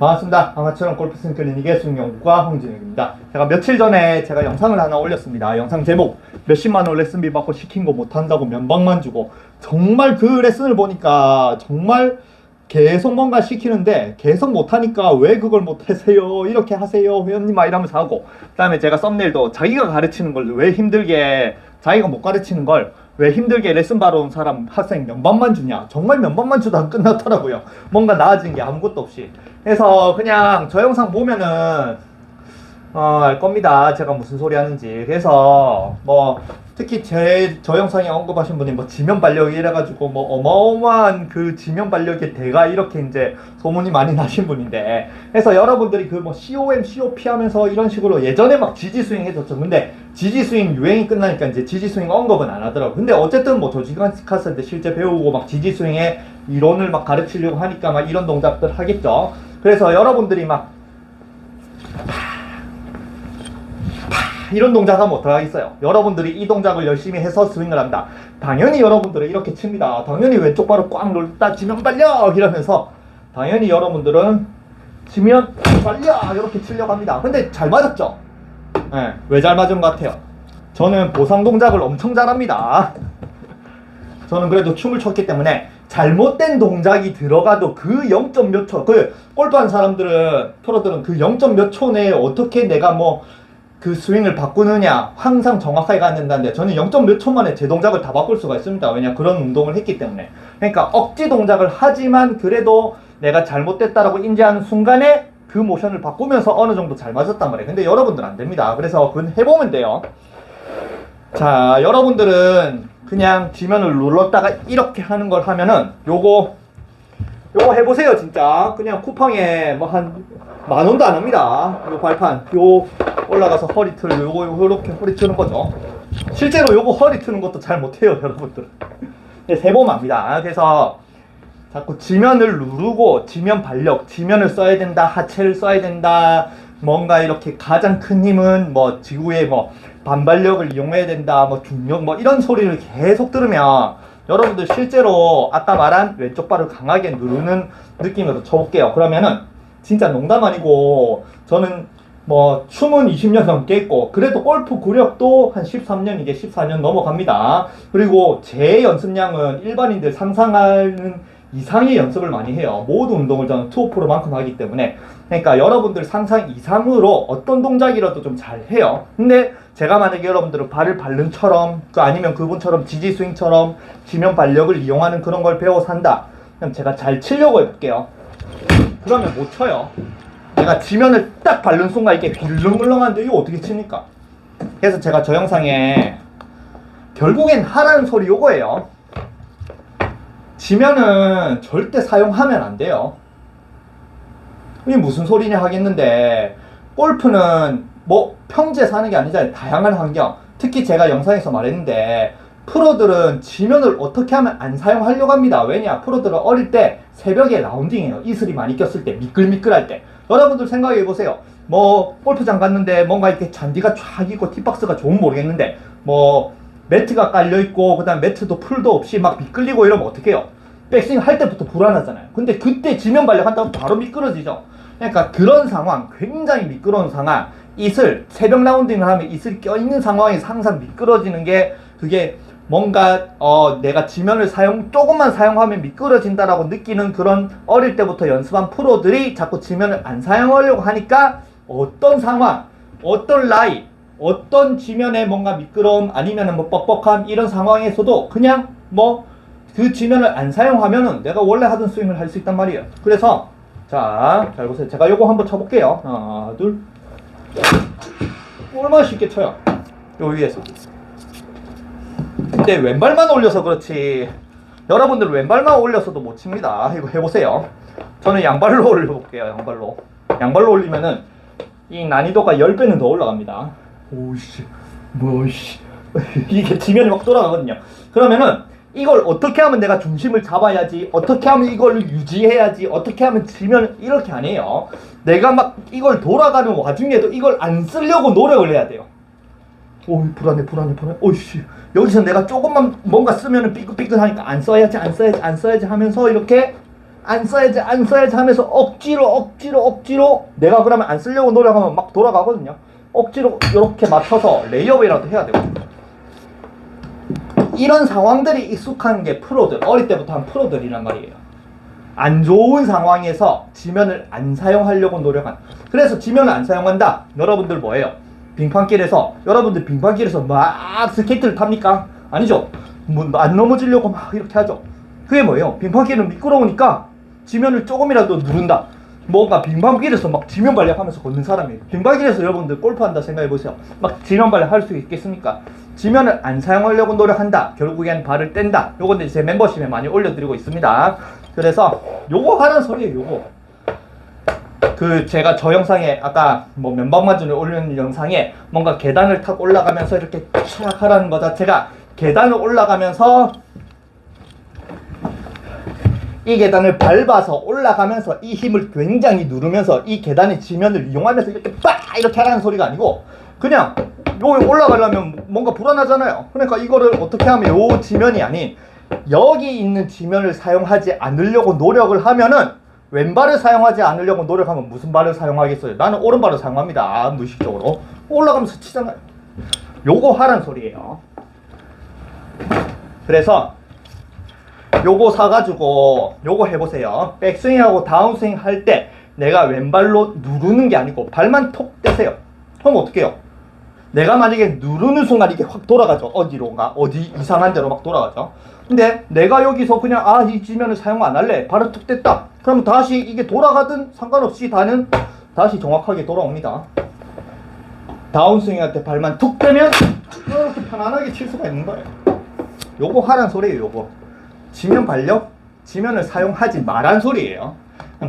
반갑습니다. 아마추어 골프 스윙 클리닉의 수영연구가 홍진욱입니다. 제가 며칠 전에 제가 영상을 하나 올렸습니다. 영상 제목 몇십만 원 레슨비 받고 시킨 거 못한다고 면박만 주고 정말 그 레슨을 보니까 정말 계속 뭔가 시키는데 계속 못하니까 왜 그걸 못하세요 이렇게 하세요 회원님 막 이러면서 하고 그 다음에 제가 썸네일도 자기가 가르치는 걸 왜 힘들게 자기가 못 가르치는 걸 왜 힘들게 레슨 받아온 사람 학생 면박만 주냐? 정말 면박만 주다 끝났더라고요. 뭔가 나아진 게 아무것도 없이. 그래서 그냥 저 영상 보면은 어, 알 겁니다. 제가 무슨 소리 하는지. 그래서 뭐 특히 제 저 영상에 언급하신 분이 뭐 지면 반력이 이래가지고 뭐 어마어마한 그 지면 반력의 대가 이렇게 이제 소문이 많이 나신 분인데. 그래서 여러분들이 그 뭐 COM, COP 하면서 이런 식으로 예전에 막 지지 스윙 해줬죠. 근데 지지 스윙 유행이 끝나니까 이제 지지 스윙 언급은 안 하더라고. 근데 어쨌든 뭐 조지간 스카스 때 실제 배우고 막 지지 스윙의 이론을 막 가르치려고 하니까 막 이런 동작들 하겠죠. 그래서 여러분들이 막 이런 동작 하면 어떡하겠어요? 여러분들이 이 동작을 열심히 해서 스윙을 한다. 당연히 여러분들은 이렇게 칩니다. 당연히 왼쪽 발을 꽉 눌렀다 지면 발려 이러면서 당연히 여러분들은 지면 발려 이렇게 치려고 합니다. 근데 잘 맞았죠? 네, 왜잘 맞은 것 같아요? 저는 보상 동작을 엄청 잘합니다. 저는 그래도 춤을 췄기 때문에 잘못된 동작이 들어가도 그 0. 몇 초, 그 골프한 사람들은 프로들은 그 0. 몇 초 내에 어떻게 내가 뭐 그 스윙을 바꾸느냐 항상 정확하게 가야 된다는데 저는 0. 몇 초 만에 제 동작을 다 바꿀 수가 있습니다. 왜냐 그런 운동을 했기 때문에. 그러니까 억지 동작을 하지만 그래도 내가 잘못됐다라고 인지하는 순간에 그 모션을 바꾸면서 어느 정도 잘 맞았단 말이에요. 근데 여러분들 안 됩니다. 그래서 그건 해보면 돼요. 자, 여러분들은 그냥 지면을 눌렀다가 이렇게 하는 걸 하면은 요거 요거 해보세요 진짜 그냥 쿠팡에 뭐 한 만 원도 안 합니다. 요 발판 요 올라가서 허리 틀 요거 요렇게 허리 트는 거죠. 실제로 요거 허리 트는 것도 잘 못해요 여러분들 세번 합니다. 그래서 자꾸 지면을 누르고 지면 반력, 지면을 써야 된다, 하체를 써야 된다, 뭔가 이렇게 가장 큰 힘은 뭐 지구의 뭐 반발력을 이용해야 된다, 뭐 중력 뭐 이런 소리를 계속 들으면 여러분들 실제로 아까 말한 왼쪽 발을 강하게 누르는 느낌으로 쳐볼게요. 그러면은 진짜 농담 아니고 저는 뭐 춤은 20년 넘게 했고 그래도 골프 구력도 한 13년 이게 14년 넘어갑니다. 그리고 제 연습량은 일반인들 상상하는 이상의 연습을 많이 해요. 모든 운동을 저는 투어 프로만큼 하기 때문에 그러니까 여러분들 상상 이상으로 어떤 동작이라도 좀 잘 해요. 근데 제가 만약에 여러분들은 발을 발른처럼 그 아니면 그분처럼 지지 스윙처럼 지면 발력을 이용하는 그런 걸 배워 산다. 그럼 제가 잘 치려고 해볼게요. 그러면 못 쳐요. 내가 지면을 딱 바른 순간 이게 빌렁물렁한데 이거 어떻게 칩니까? 그래서 제가 저 영상에 결국엔 하라는 소리 요거예요. 지면은 절대 사용하면 안 돼요. 이게 무슨 소리냐 하겠는데 골프는 뭐 평지에 사는 게 아니잖아요. 다양한 환경. 특히 제가 영상에서 말했는데 프로들은 지면을 어떻게 하면 안 사용하려고 합니다. 왜냐? 프로들은 어릴 때 새벽에 라운딩해요. 이슬이 많이 꼈을 때, 미끌미끌할 때. 여러분들 생각해 보세요. 뭐 골프장 갔는데 뭔가 이렇게 잔디가 쫙 있고 티박스가 좋은 모르겠는데 뭐 매트가 깔려 있고 그 다음 매트도 풀도 없이 막 미끌리고 이러면 어떻게 해요? 백스윙 할 때부터 불안하잖아요. 근데 그때 지면 발력한다고 바로 미끄러지죠. 그러니까 그런 상황, 굉장히 미끄러운 상황, 이슬 새벽 라운딩을 하면 이슬 껴 있는 상황에서 항상 미끄러지는 게 그게 뭔가 어 내가 지면을 사용 조금만 사용하면 미끄러진다라고 느끼는 그런 어릴 때부터 연습한 프로들이 자꾸 지면을 안 사용하려고 하니까 어떤 상황, 어떤 라이, 어떤 지면에 뭔가 미끄러움 아니면은 뭐 뻑뻑함 이런 상황에서도 그냥 뭐 그 지면을 안 사용하면은 내가 원래 하던 스윙을 할 수 있단 말이에요. 그래서 자, 잘 보세요. 제가 요거 한번 쳐볼게요. 하나, 둘. 얼마나 쉽게 쳐요. 요 위에서. 근데 왼발만 올려서 그렇지. 여러분들 왼발만 올려서도 못 칩니다. 이거 해보세요. 저는 양발로 올려볼게요. 양발로. 양발로 올리면은 이 난이도가 10배는 더 올라갑니다. 오씨, 뭐씨. 이게 지면이 막 돌아가거든요. 그러면은 이걸 어떻게 하면 내가 중심을 잡아야지, 어떻게 하면 이걸 유지해야지, 어떻게 하면 지면 이렇게 안 해요. 내가 막 이걸 돌아가는 와중에도 이걸 안 쓰려고 노력을 해야 돼요. 오 불안해 불안해 불안해. 오이씨 여기서 내가 조금만 뭔가 쓰면은 삐끗삐끗하니까 안 써야지 안 써야지 안 써야지 하면서 이렇게 안 써야지 안 써야지 하면서 억지로 억지로 억지로 내가 그러면 안 쓰려고 노력하면 막 돌아가거든요. 억지로 이렇게 맞춰서 레이업이라도 해야 되거든요 이런 상황들이 익숙한 게 프로들 어릴 때부터 한 프로들이란 말이에요. 안 좋은 상황에서 지면을 안 사용하려고 노력한. 그래서 지면을 안 사용한다. 여러분들 뭐예요 빙판길에서 여러분들 빙판길에서 막 스케이트를 탑니까? 아니죠. 뭐안 넘어지려고 막 이렇게 하죠. 그게 뭐예요? 빙판길은 미끄러우니까 지면을 조금이라도 누른다. 뭔가 빙판길에서 막 지면 발력하면서 걷는 사람이에요. 빙판길에서 여러분들 골프한다 생각해 보세요. 막 지면 발력 할수 있겠습니까? 지면을 안 사용하려고 노력한다. 결국엔 발을 뗀다. 요건 제 멤버십에 많이 올려드리고 있습니다. 그래서 요거 하는 소리예요 요거 그 제가 저 영상에 아까 뭐 전에 올린 영상에 뭔가 계단을 타고 올라가면서 이렇게 촥 하라는 거 자체가 계단을 올라가면서 이 계단을 밟아서 올라가면서 이 힘을 굉장히 누르면서 이 계단의 지면을 이용하면서 이렇게 빡 이렇게 하라는 소리가 아니고 그냥 여기 올라가려면 뭔가 불안하잖아요. 그러니까 이거를 어떻게 하면 요 지면이 아닌 여기 있는 지면을 사용하지 않으려고 노력을 하면은 왼발을 사용하지 않으려고 노력하면 무슨 발을 사용하겠어요? 나는 오른발을 사용합니다. 무의식적으로 올라가면서 치잖아요. 요거 하란 소리예요. 그래서 요거 사가지고 요거 해보세요. 백스윙하고 다운스윙 할 때 내가 왼발로 누르는 게 아니고 발만 톡 떼세요. 그럼 어떻게 해요? 내가 만약에 누르는 순간 이게 확 돌아가죠. 어디로가 어디 이상한 데로 막 돌아가죠. 근데 내가 여기서 그냥 아 이 지면을 사용 안 할래. 발을 툭 뗐다. 그러면 다시 이게 돌아가든 상관없이 다는 다시 정확하게 돌아옵니다. 다운스윙 할때 발만 툭 떼면 이렇게 편안하게 칠 수가 있는 거예요. 요거 하란 소리예요. 요거. 지면 발력, 지면을 사용하지 말란 소리예요.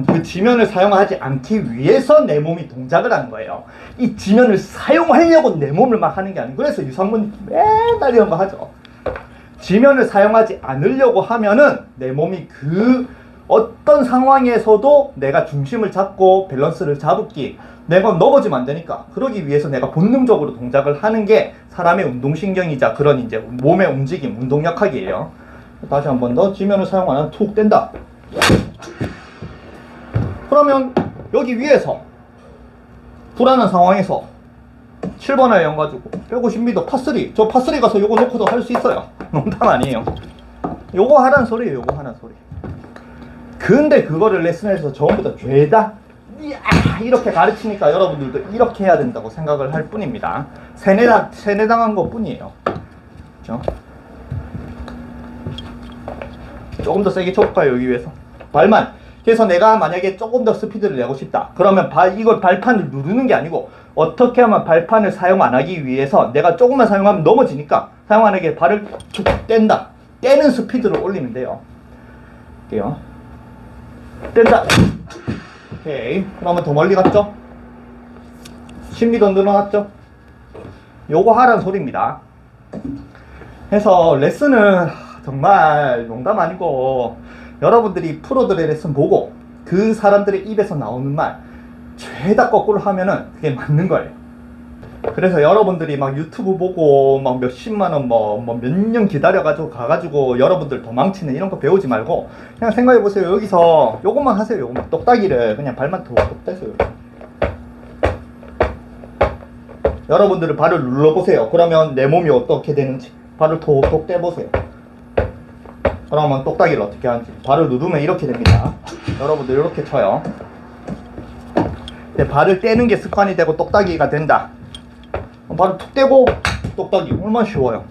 그 지면을 사용하지 않기 위해서 내 몸이 동작을 하는 거예요. 이 지면을 사용하려고 내 몸을 막 하는 게 아니고 그래서 유산분 맨날 이런 거 하죠. 지면을 사용하지 않으려고 하면은 내 몸이 그 어떤 상황에서도 내가 중심을 잡고 밸런스를 잡기 내가 넘어지면 안 되니까 그러기 위해서 내가 본능적으로 동작을 하는 게 사람의 운동신경이자 그런 이제 몸의 움직임, 운동력학이에요. 다시 한 번 더 지면을 사용 안 하면 툭 뗀다. 그러면 여기 위에서 불안한 상황에서 7번 아이언 가지고 150m 파3 저 파3 가서 요거 놓고도 할 수 있어요. 농담 아니에요. 요거 하란 소리예요 요거 하란 소리. 근데 그거를 레슨에서 전부 다 죄다? 이렇게 가르치니까 여러분들도 이렇게 해야 된다고 생각을 할 뿐입니다. 세뇌당, 세뇌당한 것 뿐이에요. 그죠? 조금 더 세게 쳐볼까요 여기 위해서? 발만. 그래서 내가 만약에 조금 더 스피드를 내고 싶다. 그러면 발 이걸 발판을 누르는 게 아니고 어떻게 하면 발판을 사용 안 하기 위해서 내가 조금만 사용하면 넘어지니까 사용 안 하게 발을 쭉 뗀다. 떼는 스피드를 올리면 돼요. 볼게요? 뗀다. 오케이. 그러면 더 멀리 갔죠? 심리 더 늘어났죠? 요거 하란 소리입니다. 해서 레슨은 정말 농담 아니고 여러분들이 프로들의 레슨 보고 그 사람들의 입에서 나오는 말 죄다 거꾸로 하면은 그게 맞는 거예요. 그래서 여러분들이 막 유튜브 보고 막 몇십만 원 뭐 뭐 몇 년 기다려가지고 가가지고 여러분들 도망치는 이런 거 배우지 말고 그냥 생각해 보세요. 여기서 요것만 하세요. 요것만 똑딱이를 그냥 발만 톡톡 떼세요. 여러분들은 발을 눌러보세요. 그러면 내 몸이 어떻게 되는지 발을 톡톡 떼보세요. 그러면 똑딱이를 어떻게 하는지 발을 누르면 이렇게 됩니다. 여러분들 이렇게 쳐요. 근데 발을 떼는 게 습관이 되고 똑딱이가 된다. 발을 툭 떼고 똑딱이 얼마나 쉬워요.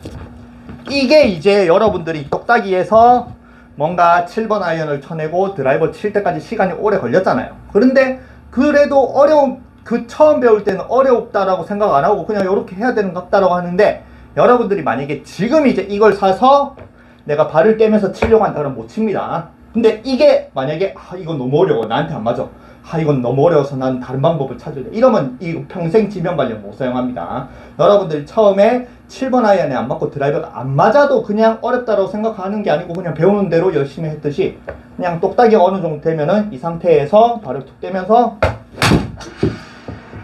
이게 이제 여러분들이 똑딱이에서 뭔가 7번 아이언을 쳐내고 드라이버 칠 때까지 시간이 오래 걸렸잖아요. 그런데 그래도 어려운 그 처음 배울 때는 어렵다라고 생각 안 하고 그냥 이렇게 해야 되는 것 같다라고 하는데 여러분들이 만약에 지금 이제 이걸 사서 내가 발을 떼면서 치려고 한다 그러면 못 칩니다. 근데 이게 만약에 아 이건 너무 어려워 나한테 안 맞아. 아 이건 너무 어려워서 난 다른 방법을 찾을래. 이러면 이 평생 지면 발력 못 사용합니다. 여러분들이 처음에 7번 아이언에 안 맞고 드라이버가 안 맞아도 그냥 어렵다고 생각하는 게 아니고 그냥 배우는 대로 열심히 했듯이 그냥 똑딱이 어느 정도 되면은 이 상태에서 발을 툭 떼면서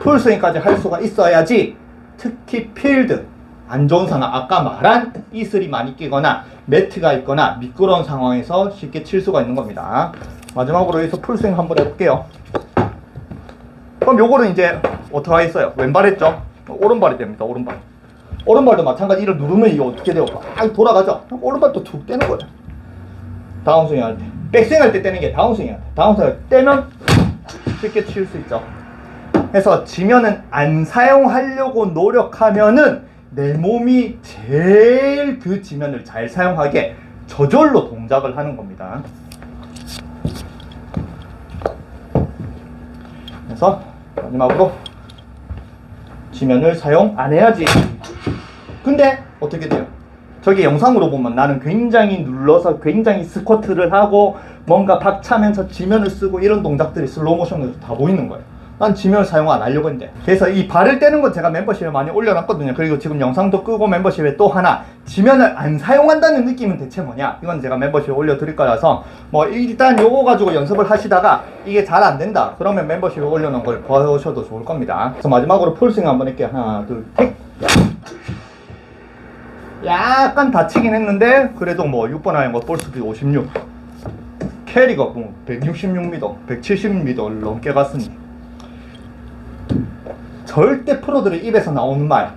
풀스윙까지 할 수가 있어야지 특히 필드 안 좋은 상황 아까 말한 이슬이 많이 끼거나 매트가 있거나 미끄러운 상황에서 쉽게 칠 수가 있는 겁니다 마지막으로 여기서 풀스윙 한번 해볼게요. 그럼 요거는 이제 어떻게 하겠어요? 왼발 했죠? 오른발이 됩니다. 오른발. 오른발도 마찬가지 이를 누르면 이게 어떻게 돼요? 막 돌아가죠? 오른발도 툭 떼는 거예요. 다운스윙 할 때. 백스윙 할 때 떼는 게 다운스윙 할 때. 다운스윙 할때 떼면 쉽게 칠수 있죠. 해서 지면은 안 사용하려고 노력하면은 내 몸이 제일 그 지면을 잘 사용하게 저절로 동작을 하는 겁니다. 그래서 마지막으로 지면을 사용 안 해야지. 근데 어떻게 돼요? 저기 영상으로 보면 나는 굉장히 눌러서 굉장히 스쿼트를 하고 뭔가 박차면서 지면을 쓰고 이런 동작들이 슬로우 모션으로 다 보이는 거예요. 난 지면을 사용 안 하려고 했는데. 그래서 이 발을 떼는 건 제가 멤버십에 많이 올려놨거든요. 그리고 지금 영상도 끄고 멤버십에 또 하나 지면을 안 사용한다는 느낌은 대체 뭐냐? 이건 제가 멤버십에 올려드릴 거라서 뭐 일단 요거 가지고 연습을 하시다가 이게 잘 안 된다. 그러면 멤버십에 올려놓은 걸 보셔도 좋을 겁니다. 그래서 마지막으로 풀스윙 한번 할게요. 하나, 둘, 셋. 약간 다치긴 했는데 그래도 뭐 6번 아이뭐 볼스피드 56 캐리가 뭐 166m 170m를 넘게 갔으니 절대 프로들의 입에서 나오는 말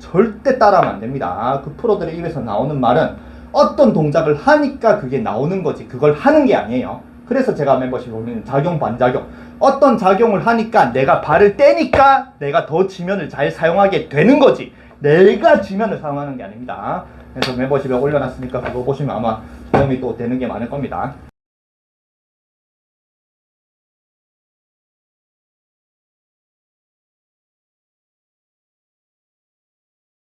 절대 따라하면 안 됩니다. 그 프로들의 입에서 나오는 말은 어떤 동작을 하니까 그게 나오는 거지. 그걸 하는 게 아니에요. 그래서 제가 멤버십 보면 작용 반작용. 어떤 작용을 하니까 내가 발을 떼니까 내가 더 지면을 잘 사용하게 되는 거지. 내가 지면을 사용하는 게 아닙니다. 그래서 멤버십에 올려놨으니까 그거 보시면 아마 도움이 또 되는 게 많을 겁니다